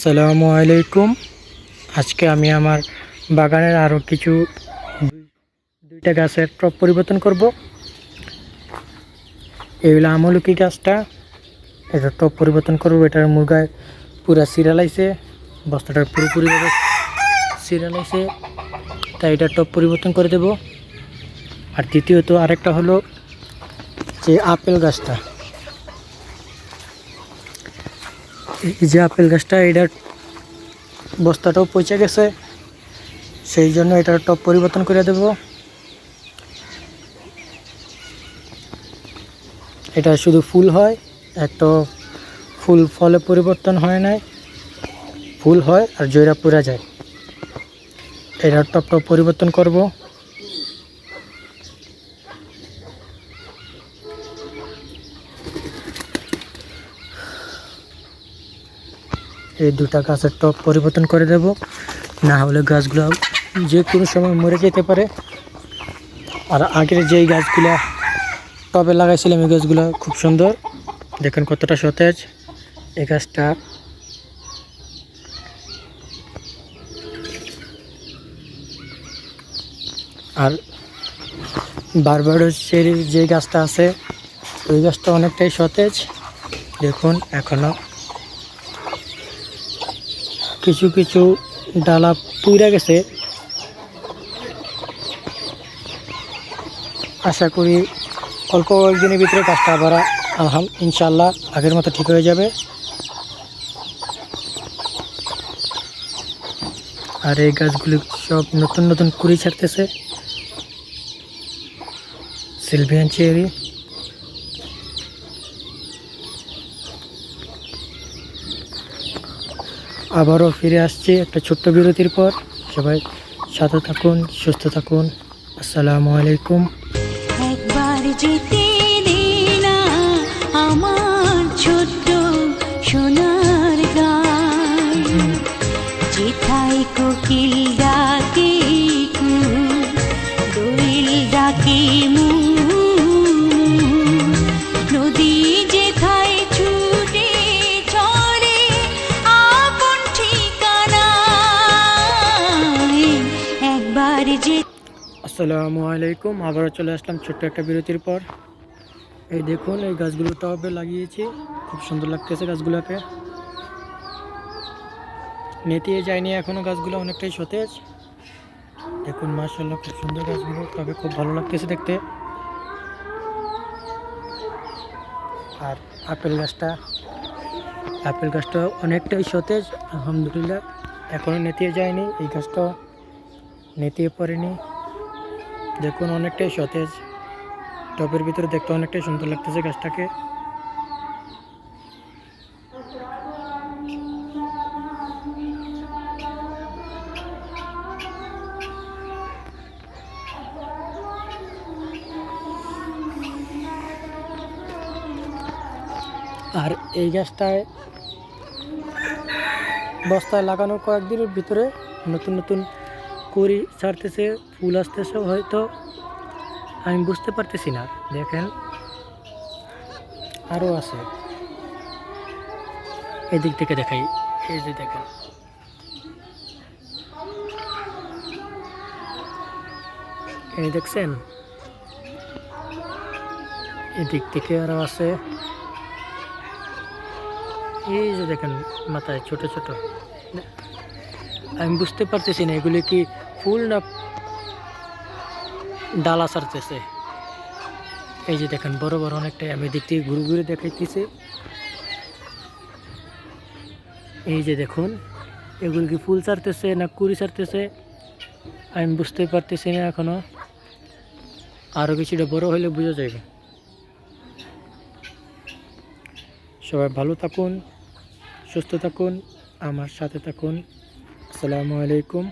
আসসালামু আলাইকুম। আজকে আমি আমার বাগানের আরও কিছু দুইটা গাছের টপ পরিবর্তন করব। এই হলো আমলকি গাছটা। এটা টপ পরিবর্তন করব। এটার মুরগায় পুরা সিরিয়ালাইছে বস্তাটার পুরোপুরিভাবে সিরিয়ালাইছে তাই এটা টপ পরিবর্তন করে দেব। আর দ্বিতীয়ত আরেকটা হলো যে আপেল গাছটা। এই যে আপেল গাছটা, এটার বস্তাটাও পচে গেছে। সেই জন্য এটার টপ পরিবর্তন করে দেব। এটা শুধু ফুল হয় এত ফুল ফলে পরিবর্তন হয় নাই। ফুল হয় আর জয়রা পুরা যায়। এটার টপ টপ পরিবর্তন করব। এই দুটা গাছের টপ পরিবর্তন করে দেব। না হলে গাছগুলো যে কোনো সময় মরে যেতে পারে। আর আগের যেই গাছগুলো টবে লাগাইছিলাম, এই গাছগুলো খুব সুন্দর। দেখেন কতটা সতেজ। এই গাছটা আর বারবাডোসের যে গাছটা আছে, ওই গাছটা অনেকটাই সতেজ। দেখুন, এখনও কিছু কিছু ডালা পুড়ে গেছে। আশা করি অল্প কয়েকদিনের ভিতরে কাজটা আবার আলহাম ইনশাল্লাহ আগের মতো ঠিক হয়ে যাবে। আর এই গাছগুলি সব নতুন নতুন কুড়ি ছাড়তেছে। সিলভিয়ান চেরি। আবারও ফিরে আসছি একটা ছোট্ট বিরতির পর। সবাই সাথে থাকুন, সুস্থ থাকুন। আসসালামু আলাইকুম। একবার যেতে না আমার ছোট্ট সোনার গান। যেথায় কোকিল ডাকে কু দোয়েল ডাকে মু একবার যে আসসালামু আলাইকুম, আবারও চলে আসলাম ছোট্ট একটা বিরতির পর। এই দেখুন, এই গাছগুলো টবে লাগিয়েছি, খুব সুন্দর লাগতেছে গাছগুলোকে। নেতিয়ে যায়নি এখনও গাছগুলো, অনেকটাই সতেজ। দেখুন মার্শাল্লাহ খুব সুন্দর গাছগুলো তবে খুব ভালো লাগতেছে দেখতে। আর আপেল গাছটা আপেল গাছটা অনেকটাই সতেজ, আলহামদুলিল্লাহ, এখনও নেতিয়ে যায়নি, এই গাছটা নেতিয়ে পড়েনি দেখুন অনেকটাই সতেজ। টবের ভিতরে দেখতে অনেকটাই সুন্দর লাগতেছে গাছটাকে। আর এই গাছটায় বস্তায় লাগানোর কয়েকদিনের ভিতরে নতুন নতুন করি, ছাড়তেছে, ফুল আসতেছে হয়তো। আমি বুঝতে পারতেছি না, দেখেন। আরও আছে। এদিক থেকে দেখাই, এই যে দেখেন। এই দেখছেন? এদিক থেকে আরও আছে। এই যে দেখেন, মাথায় ছোট ছোট। আমি বুঝতে পারতেছি না, এগুলি কি ফুল না ডালা ছাড়তেছে এই যে দেখেন, বড় বড় অনেকটাই আমি দিক থেকে ঘুরে ঘুরে দেখাইতেছি। এই যে দেখুন, এগুলি কি ফুল ছাড়তেছে না কুড়ি সারতেছে? আমি বুঝতে পারতেছি না এখনও। আরও কিছুটা বড় হলে বোঝা যাবে সবাই ভালো থাকুন, সুস্থ থাকুন, আমার সাথে থাকুন। আসসালামু আলাইকুম